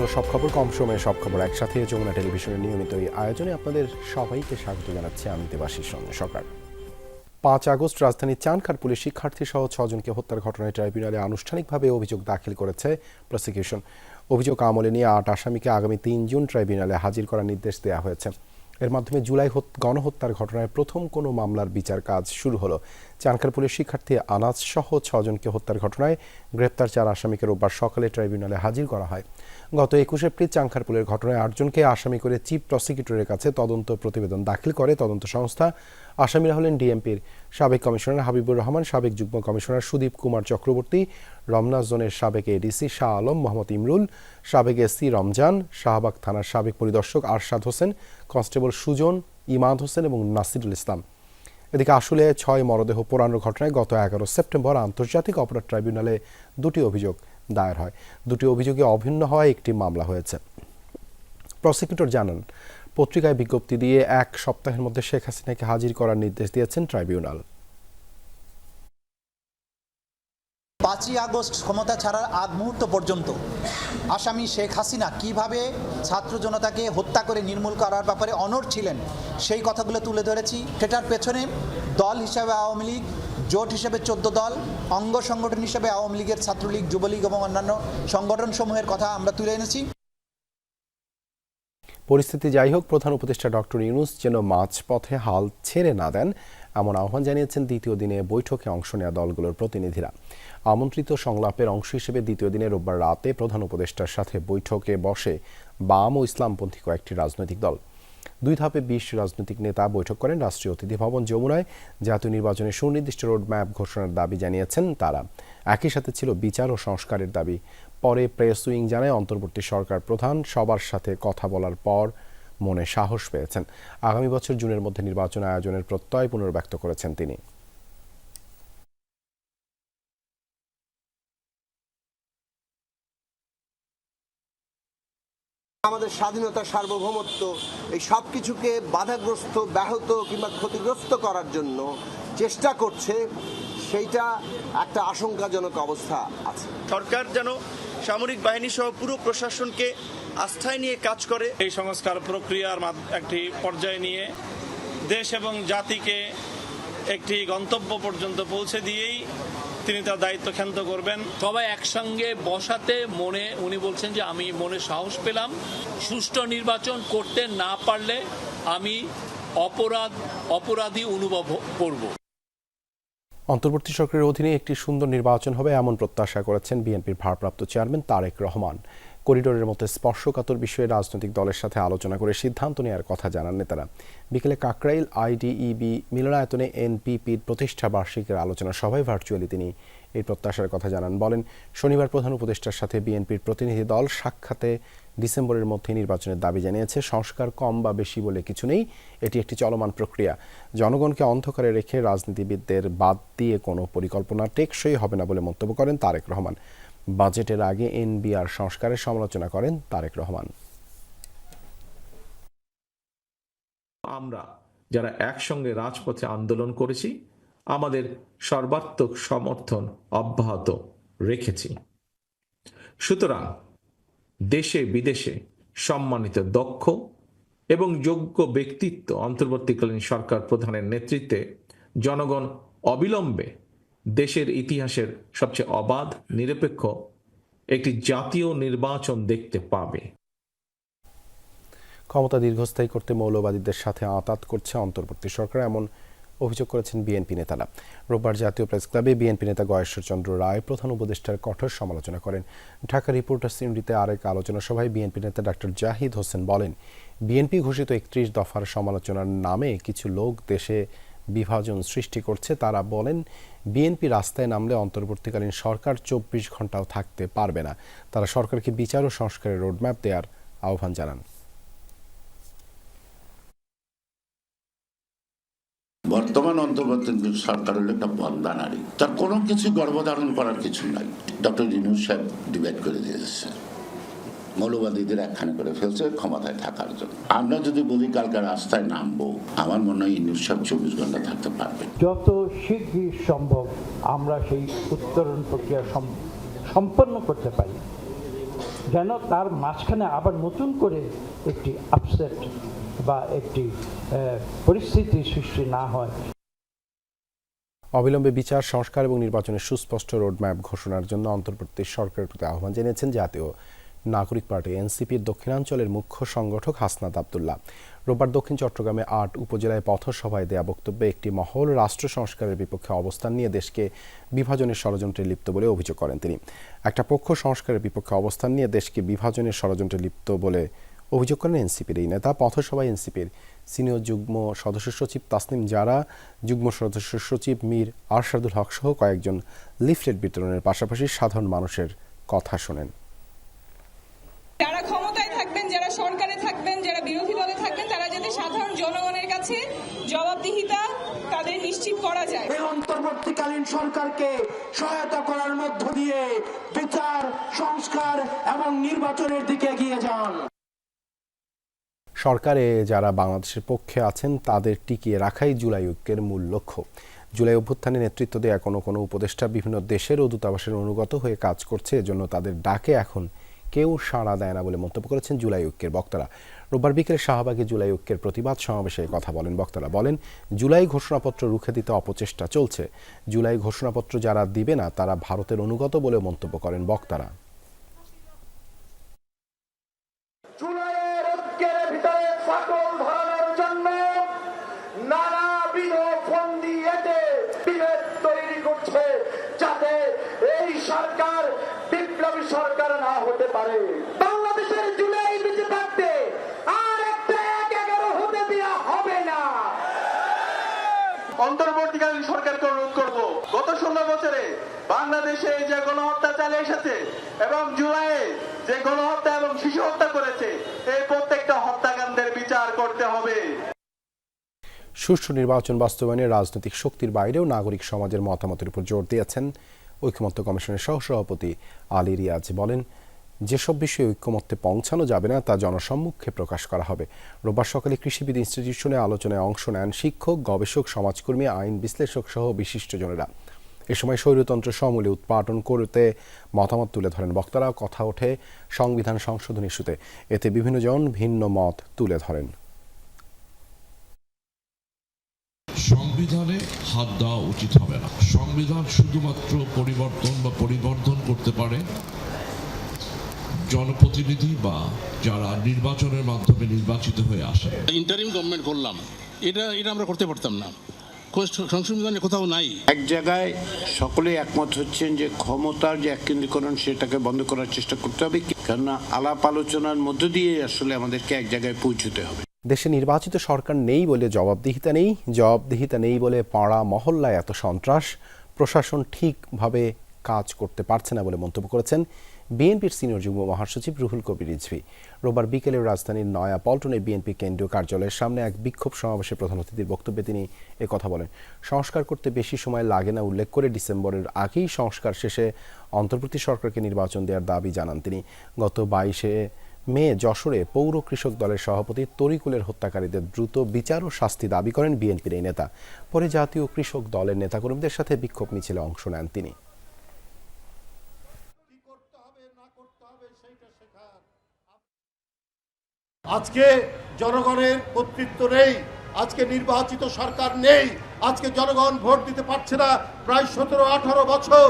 হলো সব খবর কম সময়ে সব খবর একসাথে যমুনা টেলিভিশনের নিয়মিত এই আয়োজনে আপনাদের সবাইকে স্বাগত জানাচ্ছি আমি দেবাশিস সঙ্গে সরকার। পাঁচ আগস্ট রাজধানীর চানখার পুলিশ শিক্ষার্থী সহ ছজনকে হত্যার ঘটনায় ট্রাইব্যুনালে আনুষ্ঠানিকভাবে অভিযোগ দাখিল করেছে প্রসিকিউশন। অভিযোগ আমলে নিয়ে আট আসামিকে আগামী তিন জুন ট্রাইব্যুনালে হাজির করার নির্দেশ দেওয়া হয়েছে। এর মাধ্যমে জুলাই হত- গণহত্যার ঘটনায় প্রথম কোনো মামলার বিচার কাজ শুরু হলো। চানকার পুলিশ শিক্ষার্থী আনাজ সহ ছজনকে হত্যার ঘটনায় গ্রেপ্তার চার আসামিকে রোববার সকালে ট্রাইব্যুনালে হাজির করা হয়। গত একুশ এপ্রিল চাংখারপুলের ঘটনায় আটজনকে আসামি করে চিফ প্রসিকিউটরের কাছে তদন্ত প্রতিবেদন দাখিল করে তদন্ত সংস্থা আসামিরা হলেন ডিএমপির সাবেক কমিশনার হাবিবুর রহমান, সাবেক যুগ্ম কমিশনার সুদীপ কুমার চক্রবর্তী, রমনা জোনের সাবেক এডিসি শাহ আলম মোহাম্মদ ইমরুল, সাবেক এসি রমজান, শাহবাগ থানার সাবেক পরিদর্শক আরশাদ হোসেন, কনস্টেবল সুজন, ইমাদ হোসেন এবং নাসিরুল ইসলাম। এদিকে আসলে ছয় মরদেহ পোড়ানোর ঘটনায় গত এগারো সেপ্টেম্বর আন্তর্জাতিক অপরাধ ট্রাইব্যুনালে দুটি অভিযোগ দায়ের হয়। দুটি অভিযোগে অভিন্ন হওয়ায় একটি মামলা হয়েছে। প্রসিকিউটর জানান পত্রিকায় বিজ্ঞপ্তি দিয়ে এক সপ্তাহের মধ্যে শেখ হাসিনাকে হাজির করার নির্দেশ দিয়েছেন ট্রাইব্যুনাল। পাঁচই আগস্ট ক্ষমতা ছাড়ার আগ মুহূর্ত পর্যন্ত আসামি শেখ হাসিনা কীভাবে ছাত্র জনতাকে হত্যা করে নির্মূল করার ব্যাপারে অনড় ছিলেন, সেই কথাগুলো তুলে ধরেছি। সেটার পেছনে দল হিসাবে আওয়ামী লীগ, জোট হিসেবে চোদ্দ দল, অঙ্গ সংগঠন হিসেবে আওয়ামী লীগের ছাত্রলীগ, যুবলীগ এবং অন্যান্য সংগঠনসমূহের কথা আমরা তুলে এনেছি। পরিস্থিতি যাই হোক প্রধান উপদেষ্টা ডক্টর ইউনুস যেন মাঝপথে হাল ছেড়ে না দেন, এমন আহ্বান জানিয়েছেন দ্বিতীয় দিনে বৈঠকে অংশ নেওয়া দলগুলোর প্রতিনিধিরা। আমন্ত্রিত সংলাপের অংশ হিসেবে দ্বিতীয় দিনে রোববার রাতে প্রধান উপদেষ্টার সাথে বৈঠকে বসে বাম ও ইসলামপন্থী কয়েকটি রাজনৈতিক দল। দুই ধাপে বিশ রাজনৈতিক নেতা বৈঠক করেন রাষ্ট্রীয় অতিথি ভবন যমুনায়। জাতীয় নির্বাচনে সুনির্দিষ্ট রোডম্যাপ ঘোষণার দাবি জানিয়েছেন তারা। একই সাথে ছিল বিচার ও সংস্কারের দাবি। পরে প্রেস উইং জানায় অন্তর্বর্তী সরকার প্রধান সবার সাথে কথা বলার পর মনে সাহস পেয়েছেন। আগামী বছর জুনের মধ্যে নির্বাচন আয়োজনের প্রত্যয় পুনর্ব্যক্ত করেছেন তিনি। আমাদের স্বাধীনতা সার্বভৌমত্ব এই সব কিছুকে বাধাগ্রস্ত ব্যাহত কিংবা ক্ষতিগ্রস্ত করার জন্য চেষ্টা করছে সেইটা একটা আশঙ্কাজনক অবস্থা আছে। সরকার যেন সামরিক বাহিনী সহ পুরো প্রশাসনকে আস্থায় নিয়ে কাজ করে। এই সংস্কার প্রক্রিয়ার একটি পর্যায়ে নিয়ে দেশ এবং জাতিকে একটি গন্তব্য পর্যন্ত পৌঁছে দিয়েই তিনি তার দায়িত্ব ক্ষান্ত করবেন। সবাই একসঙ্গে বসাতে মনে উনি বলছেন যে আমি মনে সাহস পেলাম। সুষ্ঠু নির্বাচন করতে না পারলে আমি অপরাধ অপরাধী অনুভব করব। অন্তর্বর্তী সরকারের অধীনে একটি সুন্দর নির্বাচন হবে এমন প্রত্যাশা করেছেন বিএনপির ভারপ্রাপ্ত চেয়ারম্যান তারেক রহমান। করিডোরের মধ্যে স্পর্শকাতর বিষয়ে রাজনৈতিক দলের সাথে আলোচনা করে সিদ্ধান্ত নেওয়ার কথা জানান নেতারা। বিকেলে কাকরাইল আইডিইবি মিলনায়তনে এনপিপির প্রতিষ্ঠা বার্ষিকীর আলোচনা সভায় ভার্চুয়ালি তিনি এই প্রত্যাশার কথা জানান। বলেন, শনিবার প্রধান উপদেষ্টার সাথে বিএনপির প্রতিনিধি দল সাক্ষাতে ডিসেম্বরের মধ্যে নির্বাচনের দাবি জানিয়েছে। সংস্কার কম বা বেশি বলে কিছু নেই। এটি একটি চলমান প্রক্রিয়া। জনগণকে অন্ধকারে রেখে রাজনীতিবিদদের বাদ দিয়ে কোনো পরিকল্পনা টেকসই হবে না বলে মন্তব্য করেন তারেক রহমান। বাজেটের আগে এনবিআর সংস্কারের সমালোচনা করেন তারেক রহমান। আমরা যারা একসঙ্গে রাজপথে আন্দোলন করেছি, আমাদের সর্বাত্মক সমর্থন অব্যাহত রেখেছি। সুতরাং দেশে বিদেশে সম্মানিত, দক্ষ এবং যোগ্য ব্যক্তিত্ব অন্তর্বর্তীকালীন সরকার প্রধানের নেতৃত্বে জনগণ অবিলম্বে দেশের ইতিহাসের সবচেয়ে অবাধ, নিরপেক্ষ একটি জাতীয় নির্বাচন দেখতে পাবে। ক্ষমতা দীর্ঘস্থায়ী করতে মৌলবাদীদের সাথে আঁতাত করছে অন্তর্বর্তী সরকার। এমন অভিযোগ করেছেন বিএনপি নেতারা। রোববার জাতীয় প্রেস ক্লাবে বিএনপি নেতা গয়েশ্বরচন্দ্র রায় প্রধান উপদেষ্টার কঠোর সমালোচনা করেন। ঢাকা রিপোর্টার্স ইউনিটিতে আরেক আলোচনা সভায় বিএনপি নেতা ডাক্তার জাহিদ হোসেন বলেন, বিএনপি ঘোষিত একত্রিশ দফার সমালোচনার নামে কিছু লোক দেশে বিভাজন সৃষ্টি করছে। তারা বলেন, বিএনপি রাস্তায় নামলে অন্তর্বর্তীকালীন সরকার চব্বিশ ঘন্টাও থাকতে পারবে না। তারা সরকারকে বিচার ও সংস্কারের রোডম্যাপ দেওয়ার আহ্বান জানান। বর্তমান অন্তর্বর্তী সরকার হলো একটা বন্দা নারী। তার কোনো কিছু গর্ভধারণ করার কিছু নাই। ডক্টর জিনুস সাহেব ডিবেট করে দিয়েছে মৌলবাদীদের একখানে করে ফেলছে ক্ষমতায় থাকার জন্য। আমরা যদি বলি কালকে রাস্তায় নামবো, আমার মনে হয় ইনুস সাহেব চব্বিশ ঘণ্টা থাকতে পারবে যত শীঘ্রই সম্ভব আমরা সেই উত্তরণ প্রক্রিয়া সম- সম্পন্ন করতে পারি। যেন তার মাঝখানে আবার নতুন করে একটি আপসেট বা একটি পরিস্থিতি সৃষ্টি না হয়। অবিলম্বে বিচার, সংস্কার এবং নির্বাচনের সুস্পষ্ট রোডম্যাপ ঘোষণার জন্য অন্তর্বর্তী সরকারের প্রতি আহ্বান জানিয়েছেন জাতীয় নাগরিক পার্টি এনসিপির দক্ষিণাঞ্চলের মুখ্য সংগঠক হাসনাত আবদুল্লাহ। রোববার দক্ষিণ চট্টগ্রামে আট উপজেলায় পথসভায় দেয়া বক্তব্যে একটি মহল রাষ্ট্র সংস্কারের বিপক্ষে অবস্থান নিয়ে দেশকে বিভাজনের ষড়যন্ত্রে লিপ্ত বলে অভিযোগ করেন তিনি। একটা পক্ষ সংস্কারের বিপক্ষে অবস্থান নিয়ে দেশকে বিভাজনের ষড়যন্ত্রে লিপ্ত বলে অভিযোগ করেন এনসিপির এই নেতা পথসভায় এনসিপির সিনিয়র যুগ্ম সদস্য সচিব তাসনিম জারা যুগ্ম সদস্য সচিব মীর আরশাদুল হক সহ কয়েকজন লিফলেট বিতরণের পাশাপাশি সাধারণ মানুষের কথা শোনেন। যারা ক্ষমতায় থাকবেন যারা সরকারে থাকবেন যারা বিরোধী দলে থাকবেন তারা যাতে সাধারণ জনগণের কাছে জবাবদিহিতা তাদের নিশ্চিত করা যায়। এই অন্তর্বর্তীকালীন সরকারকে সহায়তা করার মধ্য দিয়ে বিচার সংস্কার এবং নির্বাচনের দিকে এগিয়ে যান। সরকারে যারা বাংলাদেশের পক্ষে আছেন, তাদের টিকিয়ে রাখাই জুলাই ঐক্যের মূল লক্ষ্য। জুলাই অভ্যুত্থানে নেতৃত্ব দেওয়া কোনো কোনো উপদেষ্টা বিভিন্ন দেশের ও দূতাবাসের অনুগত হয়ে কাজ করছে, এজন্য তাদের ডাকে এখন কেউ সাড়া দেয় না বলে মন্তব্য করেছেন জুলাই ঐক্যের বক্তারা। রোববার বিকেলে শাহবাগে জুলাই ঐক্যের প্রতিবাদ সমাবেশে কথা বলেন বক্তারা। বলেন, জুলাই ঘোষণাপত্র রুখে দিতে অপচেষ্টা চলছে। জুলাই ঘোষণাপত্র যারা দিবে না, তারা ভারতের অনুগত বলে মন্তব্য করেন বক্তারা জুলাইয়ের ঐক্যের ভিতরে ফাটল ধরানোর জন্য নানাবিধ ফন্দি এতে বিভেদ তৈরি করছে যাতে এই সরকার বিপ্লবী সরকার না হতে পারে। বাংলাদেশের জুলাই বেঁচে থাকতে আর একটা এক এগারো হতে দেওয়া হবে না। অন্তর্বর্তীকালীন সরকারকে অনুরোধ করব গত ষোলো বছরে বাংলাদেশে যে গণহত্যা চালে এসেছে এবং জুলাইয়ে যে গণহত্যা এবং শিশু হত্যা করেছে এই প্রত্যেকটা হত্যাকাণ্ডের বিচার করতে হবে। সুষ্ঠু নির্বাচন বাস্তবায়নে রাজনৈতিক শক্তির বাইরেও নাগরিক সমাজের মতামতের উপর জোর দিয়েছেন ঐক্যমত্য কমিশনের সহসভাপতি আলী রিয়াজ বলেন, যেসব বিষয়ে ঐক্যমত্যে পৌঁছানো যাবে না, তা জনসম্মুখে প্রকাশ করা হবে। রোববার সকালে কৃষিবিদ ইনস্টিটিউশনে আলোচনায় অংশ নেন শিক্ষক, গবেষক, সমাজকর্মী, আইন বিশ্লেষক সহ বিশিষ্টজনেরা। এ সময় স্বৈরতন্ত্র সমূলে উৎপাদন করতে মতামত তুলে ধরেন বক্তারা কথা ওঠে সংবিধান সংশোধন ইস্যুতে। এতে বিভিন্ন জন ভিন্ন মত তুলে ধরেন। সংবিধানে হাত দেওয়া উচিত হবে না। সংবিধান শুধুমাত্র পরিবর্তন বা পরিবর্ধন করতে পারে জনপ্রতিনিধি বা যারা নির্বাচনের মাধ্যমে নির্বাচিত হয়ে আসে। ইন্টারিম গভর্নমেন্ট করলাম। এটা এটা আমরা করতে পারতাম না। সংশোধনে কোথাও নাই। এক জায়গায় সকলে একমত হচ্ছেন যে ক্ষমতার যে এককেন্দ্রীকরণ সেটাকে বন্ধ করার চেষ্টা করতে হবে। কেননা আলাপ আলোচনার মধ্য দিয়ে আসলে আমাদেরকে এক জায়গায় পৌঁছতে হবে। দেশে নির্বাচিত সরকার নেই বলে জবাবদিহিতা নেই জবাবদিহিতা নেই বলে পাড়া মহল্লায় এত সন্ত্রাস, প্রশাসন ঠিকভাবে কাজ করতে পারছে না বলে মন্তব্য করেছেন বিএনপির সিনিয়র যুগ্ম মহাসচিব রুহুল কবির রিজভি। রোববার বিকেলে রাজধানীর নয়া পল্টনে বিএনপি কেন্দ্রীয় কার্যালয়ের সামনে এক বিক্ষোভ সমাবেশে প্রধান অতিথির বক্তব্যে তিনি কথা বলেন। সংস্কার করতে বেশি সময় লাগে না উল্লেখ করে ডিসেম্বরের আগেই সংস্কার শেষে অন্তর্বর্তী সরকারকে নির্বাচন দেওয়ার দাবি জানান তিনি। গত বাইশে মে যশোরে পৌর কৃষক দলের সভাপতি তরিকুলের হত্যাকারীদের দ্রুত বিচার ও শাস্তি দাবি করেন বিএনপির এই নেতা। পরে জাতীয় কৃষক দলের নেতাকর্মীদের সাথে বিক্ষোভ মিছিলে অংশ নেন তিনি। আজকে জনগণের কর্তৃত্ব নেই, আজকে নির্বাচিত সরকার নেই, আজকে জনগণ ভোট দিতে পারছে না, প্রায় সতেরো আঠারো বছর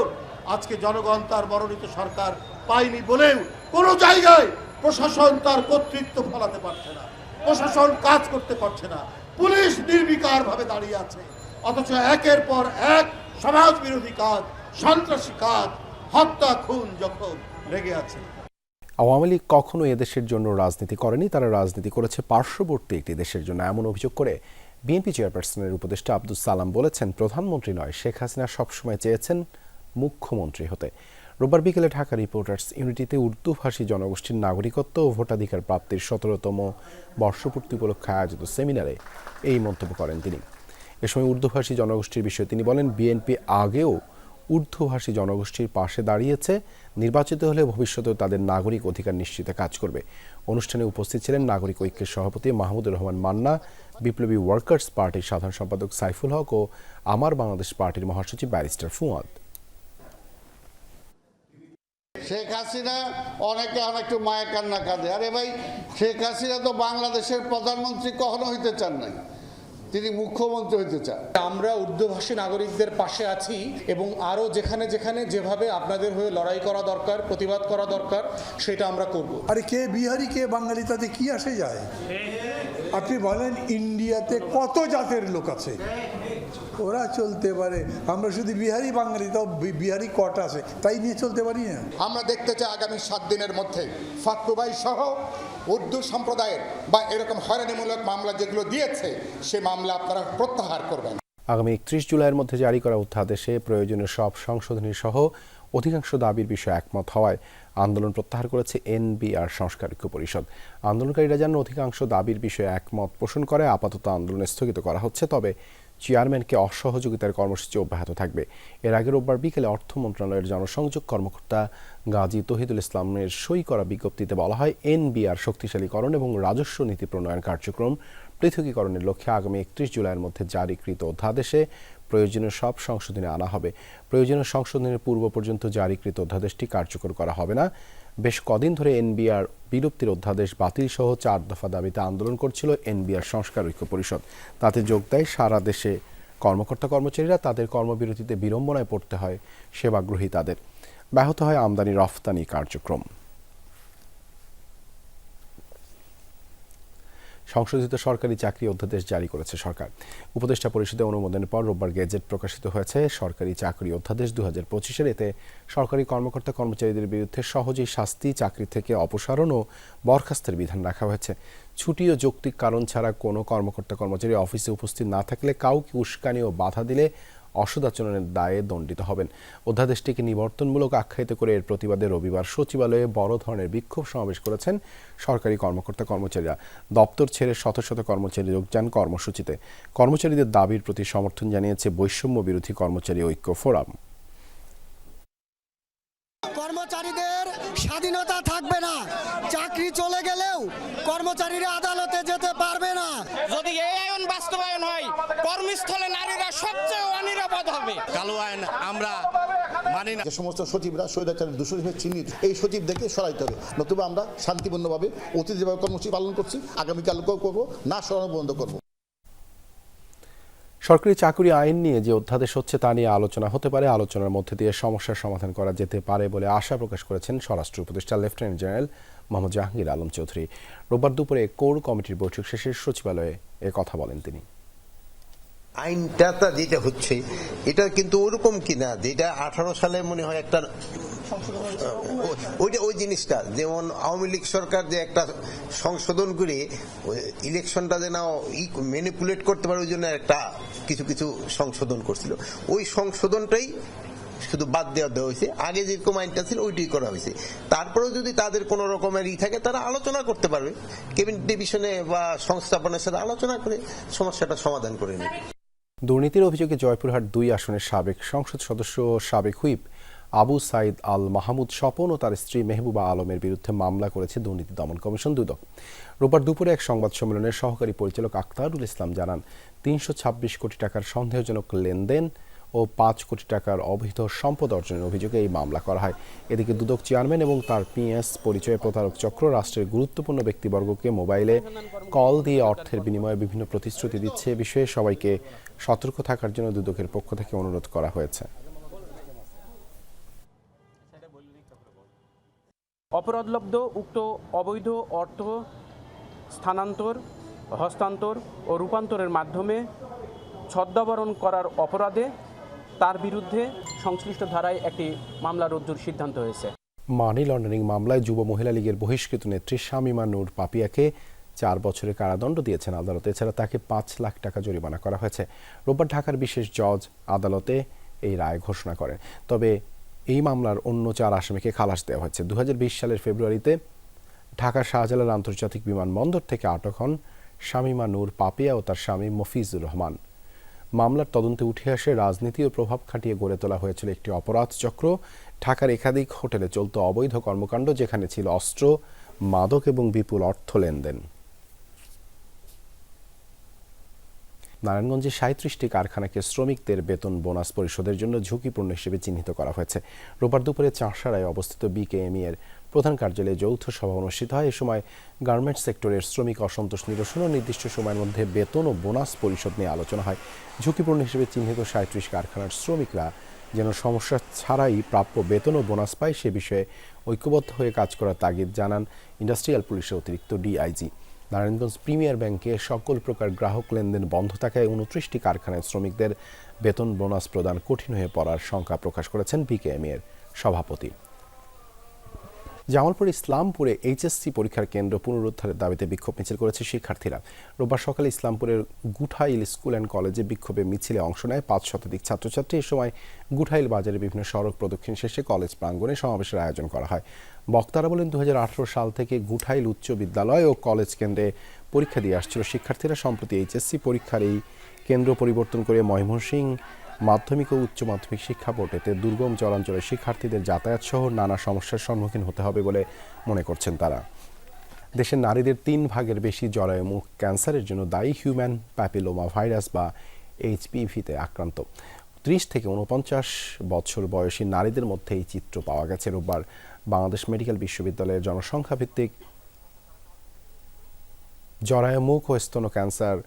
আজকে জনগণ তার মনোনীত সরকার পায়নি বলেও কোনো জায়গায় প্রশাসন তার কর্তৃত্ব ফলাতে পারছে না। প্রশাসন কাজ করতে পারছে না। পুলিশ নির্বিকার ভাবে দাঁড়িয়ে আছে। অথচ একের পর এক সমাজ বিরোধী কাজ, সন্ত্রাসী কাজ, হত্যা, খুন যখন লেগে আছে। আওয়ামী লীগ কখনো এদেশের জন্য রাজনীতি করেনি, তারা রাজনীতি করেছে পার্শ্ববর্তী একটি দেশের জন্য, এমন অভিযোগ করে বিএনপি চেয়ারপারসনের উপদেষ্টা আব্দুল সালাম বলেছেন, প্রধানমন্ত্রী নয়, শেখ হাসিনা সবসময় চেয়েছেন মুখ্যমন্ত্রী হতে। রোববার বিকেলে ঢাকা রিপোর্টার্স ইউনিটিতে উর্দুভাষী জনগোষ্ঠীর নাগরিকত্ব ও ভোটাধিকার প্রাপ্তির সতেরোতম বর্ষপূর্তি উপলক্ষে আয়োজিত সেমিনারে এই মন্তব্য করেন তিনি। এ সময় উর্দুভাষী জনগোষ্ঠীর বিষয়ে তিনি বলেন, বিএনপি আগেও উর্দুভাষী জনগোষ্ঠীর পাশে দাঁড়িয়েছে, নির্বাচিত হলে ভবিষ্যতেও তাদের নাগরিক অধিকার নিশ্চিতে কাজ করবে। অনুষ্ঠানে উপস্থিত ছিলেন নাগরিক ঐক্যের সভাপতি মাহমুদুর রহমান মান্না, বিপ্লবী ওয়ার্কার্স পার্টির সাধারণ সম্পাদক সাইফুল হক ও আমার বাংলাদেশ পার্টির মহাসচিব ব্যারিস্টার ফুয়াদ। শেখ হাসিনা অনেকে অনেকটু মায়া কান্না কাঁদে। আরে ভাই শেখ হাসিনা তো বাংলাদেশের প্রধানমন্ত্রী কখনো হইতে চান নাই। তিনি মুখ্যমন্ত্রী হইতে চান। আমরা উর্দুভাষী নাগরিকদের পাশে আছি এবং আরও যেখানে যেখানে যেভাবে আপনাদের হয়ে লড়াই করা দরকার প্রতিবাদ করা দরকার সেটা আমরা করব। আরে কে বিহারি কে বাঙালি তাতে কি আসে যায়? আপনি বলেন ইন্ডিয়াতে কত জাতের লোক আছে? ওরা চলতে পারে। আমরা শুধু বিহারি বাঙালি তাও বিহারি কট আছে। তাই নিয়ে চলতে পারি না। আমরা দেখতে চাই আগামী সাত দিনের মধ্যে ফাতকুবাই সহ উর্দু সম্প্রদায়ের বা এরকম হয়রানিমূলক মামলা যেগুলো দিয়েছে সে মামলা আপনারা প্রত্যাহার করবেন। আগামী একত্রিশ জুলাইয়ের মধ্যে জারি করা অধ্যাদেশে প্রয়োজনীয় সব সংশোধনী সহ অধিকাংশ দাবির বিষয়ে একমত হওয়ায় আন্দোলন প্রত্যাহার করেছে এনবিআর সংস্কার ঐক্য পরিষদ। আন্দোলনকারীরা জানান অধিকাংশ দাবির বিষয়ে একমত পোষণ করে আপাতত আন্দোলন স্থগিত করা হচ্ছে। তবে চেয়ারম্যানকে অসহযোগিতার কর্মসূচি অব্যাহত থাকবে। এর আগে রোববার বিকেলে অর্থ মন্ত্রণালয়ের জনসংযোগ কর্মকর্তা গাজী তহিদুল ইসলামের সই করা বিজ্ঞপ্তিতে বলা হয়, এনবিআর শক্তিশালীকরণ এবং রাজস্ব নীতি প্রণয়ন কার্যক্রম পৃথকীকরণের লক্ষ্যে আগামী একত্রিশ জুলাইয়ের মধ্যে জারিকৃত অধ্যাদেশে প্রয়োজনীয় সব সংশোধনী আনা হবে। প্রয়োজনীয় সংশোধনের পূর্ব পর্যন্ত জারিকৃত অধ্যাদেশটি কার্যকর করা হবে না। বেশ কদিন ধরে এনবিআর বিলুপ্তির অধ্যাদেশ বাতিল সহ চার দফা দাবিতে আন্দোলন করছিল এনবিআর সংস্কার ঐক্য পরিষদ। তাতে যোগ দেয়, সারা দেশে কর্মকর্তা কর্মচারীরা তাদের কর্মবিরতিতে বিড়ম্বনায় পড়তে হয় সেবাগ্রহী তাদের। ব্যাহত হয় আমদানি রফতানি কার্যক্রম। সংশোধিত সরকারি চাকরি অধ্যাদেশ জারি করেছে সরকার। উপদেষ্টা পরিষদে অনুমোদনের পর রোববার গেজেট প্রকাশিত হয়েছে। সরকারি চাকরি অধ্যাদেশ দু হাজার পঁচিশের এতে সরকারি কর্মকর্তা কর্মচারীদের বিরুদ্ধে সহজেই শাস্তি, চাকরি থেকে অপসারণ ও বরখাস্তের বিধান রাখা হয়েছে। ছুটি ও যৌক্তিক কারণ ছাড়া কোনো কর্মকর্তা কর্মচারী অফিসে উপস্থিত না থাকলে কাউকে উস্কানি ও বাধা দিলে অসদাচরণের দায়ে দণ্ডিত হবেন। অধ্যাদেশটিকে নিবর্তনমূলক আখ্যায়িত করে এর প্রতিবাদে রবিবার সচিবালয়ে বড় ধরনের বিক্ষোভ সমাবেশ করেছেন সরকারি কর্মকর্তা কর্মচারীরা। দপ্তর ছেড়ে শত শত কর্মচারী যোগ যান কর্মসূচিতে। কর্মচারীদের দাবির প্রতি সমর্থন জানিয়েছে বৈষম্য বিরোধী কর্মচারী ঐক্য ফোরাম। কর্মচারীদের স্বাধীনতা থাকবে না। চাকরি চলে গেলেও কর্মচারীরা আদালতে যেতে পারবে না। যদি এই কর্মস্থলে নারীরা সবচেয়ে অনিরাপদ হবে। কালো আইন আমরা মানি না। যে সমস্ত সচিবরা স্বৈরাচারের দূষণ হিসেবে চিহ্নিত এই সচিবদেরকে সরাইতে হবে। নতুবা আমরা শান্তিপূর্ণভাবে অতিথিভাবে কর্মসূচি পালন করছি আগামীকালকেও করব না সরানো বন্ধ করব। সরকারি চাকরি আইন নিয়ে যে অধ্যাদেশ হচ্ছে তা নিয়ে আলোচনা হতে পারে। আলোচনার মধ্যে দিয়ে সমস্যার সমাধান করা যেতে পারে বলে আশা প্রকাশ করেছেন স্বরাষ্ট্র উপদেষ্টা লেফটেন্যান্ট জেনারেল মোহাম্মদ জাহাঙ্গীর আলম চৌধুরী। রোববার দুপুরে কোর কমিটির বৈঠক শেষে সচিবালয়ে এ কথা বলেন তিনি। আইনটা যেটা হচ্ছে, এটা কিন্তু ওরকম কিনা যেটা আঠারো সালে মনে হয় একটা ওইটা ওই জিনিসটা, যেমন আওয়ামী লীগ সরকার যে একটা সংশোধন করে ইলেকশনটা যেন ম্যানিপুলেট করতে পারে, ওই জন্য একটা কিছু কিছু সংশোধন করছিল। ওই সংশোধনটাই শুধু বাদ দেওয়া দেওয়া হয়েছে, আগে যেরকম আইনটা ছিল, ওইটাই করা হয়েছে। তারপরেও যদি তাদের কোনো রকমের ই থাকে, তারা আলোচনা করতে পারবে। কেবিনেট ডিভিশনে বা সংস্থাপনের সাথে আলোচনা করে সমস্যাটা সমাধান করে নেবে। দুর্নীতির অভিযোগে জয়পুরহাট দুই আসনের সাবেক সংসদ সদস্য সাবেক হুইপ আবু সাইদ আল মাহমুদ স্বপন ও তার স্ত্রী মেহবুবা আলমের বিরুদ্ধে মামলা করেছে দুর্নীতি দমন কমিশন দুদক। রোববার দুপুরে এক সংবাদ সম্মেলনের সহকারী পরিচালক আক্তারুল ইসলাম জানান, তিনশো ছাব্বিশ কোটি টাকার সন্দেহজনক লেনদেন ও পাঁচ কোটি টাকার অবৈধ সম্পদ অর্জনের অভিযোগে এই মামলা করা হয়। এদিকে দুদক চেয়ারম্যান এবং তার পিএস পরিচয়ে প্রতারক চক্র রাষ্ট্রের গুরুত্বপূর্ণ ব্যক্তিবর্গকে মোবাইলে কল দিয়ে অর্থের বিনিময়ে বিভিন্ন প্রতিশ্রুতি দিচ্ছে। বিষয়ে সবাইকে সতর্ক থাকার জন্য দুদকের পক্ষ থেকে অনুরোধ করা হয়েছে। অপরাধলব্ধ, উক্ত অবৈধ অর্থ স্থানান্তর, হস্তান্তর ও রূপান্তরের মাধ্যমে ছদ্মাবরণ করার অপরাধে তার বিরুদ্ধে সংশ্লিষ্ট ধারায় একটি মামলা রুজুর সিদ্ধান্ত হয়েছে। মানি লন্ডারিং মামলায় যুব মহিলা লীগের বহিষ্কৃত নেত্রী শামিমা নূর পাপিয়াকে চার বছরের কারাদণ্ড দিয়েছেন আদালত। এছাড়া তাকে পাঁচ লাখ টাকা জরিমানা করা হয়েছে। রোববার ঢাকার বিশেষ জজ আদালতে এই রায় ঘোষণা করেন তবে এই মামলার অন্য চার আসামিকে খালাস দেওয়া হয়েছে। দু হাজার বিশ সালের ফেব্রুয়ারিতে ঢাকার শাহজালাল আন্তর্জাতিক বিমানবন্দর থেকে আটক হন শামিমা নূর পাপিয়া ও তার স্বামী মফিজুর রহমান। মামলার তদন্তে উঠে আসে রাজনীতি ও প্রভাব খাটিয়ে গড়ে তোলা হয়েছিল একটি অপরাধ চক্র। ঢাকার একাধিক হোটেলে চলত অবৈধ কর্মকাণ্ড যেখানে ছিল অস্ত্র, মাদক এবং বিপুল অর্থ লেনদেন। নারায়ণগঞ্জে সাঁত্রিশটি কারখানাকে শ্রমিকদের বেতন বোনাস পরিশোধের জন্য ঝুঁকিপূর্ণ হিসেবে চিহ্নিত করা হয়েছে। রোববার দুপুরে চাঁশারায় অবস্থিত বিকেএমই এর প্রধান কার্যালয়ে যৌথ সভা অনুষ্ঠিত হয়। এ সময় গার্মেন্টস সেক্টরের শ্রমিক অসন্তোষ নিরসন ও নির্দিষ্ট সময়ের মধ্যে বেতন ও বোনাস পরিশোধ নিয়ে আলোচনা হয়। ঝুঁকিপূর্ণ হিসেবে চিহ্নিত সাঁত্রিশ কারখানার শ্রমিকরা যেন সমস্যা ছাড়াই প্রাপ্য বেতন ও বোনাস পায়, সে বিষয়ে ঐক্যবদ্ধ হয়ে কাজ করার তাগিদ জানান ইন্ডাস্ট্রিয়াল পুলিশের অতিরিক্ত ডিআইজি। নারায়ণগঞ্জ প্রিমিয়ার ব্যাংকে সকল প্রকার গ্রাহক লেনদেন বন্ধ থাকায় উনত্রিশটি কারখানায় শ্রমিকদের বেতন বোনাস প্রদান কঠিন হয়ে পড়ার শঙ্কা প্রকাশ করেছেন বিকেএমএর সভাপতি। জামালপুর ইসলামপুরে এইচএসসি পরীক্ষার কেন্দ্র পুনরুদ্ধারের দাবিতে বিক্ষোভ মিছিল করেছে শিক্ষার্থীরা। রোববার সকালে ইসলামপুরের গুঠাইল স্কুল অ্যান্ড কলেজে বিক্ষোভে মিছিলে অংশ নেয় পাঁচ শতাধিক ছাত্রছাত্রী। এ সময় গুঠাইল বাজারে বিভিন্ন সড়ক প্রদক্ষিণ শেষে কলেজ প্রাঙ্গণে সমাবেশের আয়োজন করা হয়। বক্তারা বলেন দু হাজার আঠারো সাল থেকে গুঠাইল উচ্চ বিদ্যালয় ও কলেজ কেন্দ্রে পরীক্ষা দিয়ে আসছিল শিক্ষার্থীরা। সম্প্রতি এইচএসসি পরীক্ষার এই কেন্দ্র পরিবর্তন করে ময়মনসিংহ মাধ্যমিক ও উচ্চ মাধ্যমিক শিক্ষা বোর্ড এতে দুর্গম চরাঞ্চলের শিক্ষার্থীদের যাতায়াত সহ নানা সমস্যার সম্মুখীন হতে হবে বলে মনে করছেন তারা। দেশের নারীদের তিন ভাগের বেশি জরায়ু মুখ ক্যান্সারের জন্য দায়ী হিউম্যান প্যাপিলোমা ভাইরাস বা এইচপিভিতে আক্রান্ত। ত্রিশ থেকে উনপঞ্চাশ বছর বয়সী নারীদের মধ্যে এই চিত্র পাওয়া গেছে রোববার। বাংলাদেশ মেডিকেল বিশ্ববিদ্যালয়ের জনসংখ্যা ভিত্তিক জরায়ু মুখ ও স্তন ক্যান্সার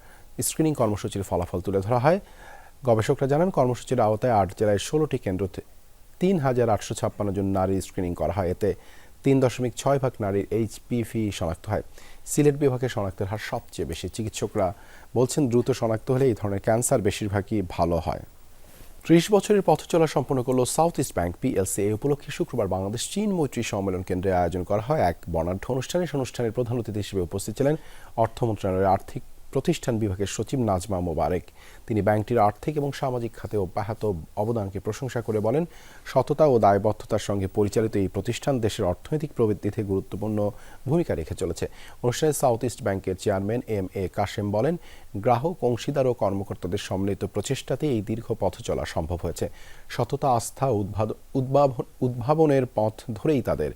স্ক্রিনিং কর্মসূচির ফলাফল তুলে ধরা হয়। গবেষকরা জানান, কর্মসূচির আওতায় আট জেলায় ষোলোটি কেন্দ্রতে তিন হাজার আটশো ছাপ্পান্ন জন নারী স্ক্রিনিং করা হয়। এতে তিন দশমিক ছয় ভাগ নারীর এইচপিভি শনাক্ত হয়। সিলেট বিভাগে শনাক্তের হার সবচেয়ে বেশি। চিকিৎসকরা বলছেন, দ্রুত শনাক্ত হলে এই ধরনের ক্যান্সার বেশিরভাগই ভালো হয়। ত্রিশ বছরের পথ চলা সম্পন্ন করল সাউথ ইস্ট ব্যাংক পিএলসি। এই উপলক্ষে শুক্রবার বাংলাদেশ চীন মৈত্রী সম্মেলন কেন্দ্রে আয়োজন করা হয়। এক বর্ণাঢ্য অনুষ্ঠানে অনুষ্ঠানের প্রধান অতিথি হিসেবে উপস্থিত ছিলেন অর্থ মন্ত্রণালয়ের আর্থিক প্রতিষ্ঠান বিভাগের সচিব নাজমা মোবারেক। তিনি ব্যাংকটির আর্থিক এবং সামাজিক খাতে অব্যাহত অবদানকে প্রশংসা করে বলেন, সততা ও দায়বদ্ধতার সঙ্গে পরিচালিত এই প্রতিষ্ঠান দেশের অর্থনৈতিক প্রবৃদ্ধিতে গুরুত্বপূর্ণ ভূমিকা রেখে চলেছে। অনুষ্ঠানে সাউথ ইস্ট ব্যাংকের চেয়ারম্যান এম এ কাশেম বলেন, গ্রাহক, অংশীদার ও কর্মকর্তাদের সম্মিলিত প্রচেষ্টাতে এই দীর্ঘ পথ চলা সম্ভব হয়েছে। সততা, আস্থা উদ্ভাবন, উদ্ভাবনের পথ ধরেই তাদের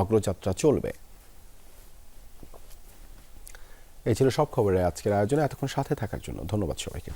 অগ্রযাত্রা চলবে। এই ছিল সব খবরের আজকের আয়োজনে। এতক্ষণ সাথে থাকার জন্য ধন্যবাদ সবাইকে।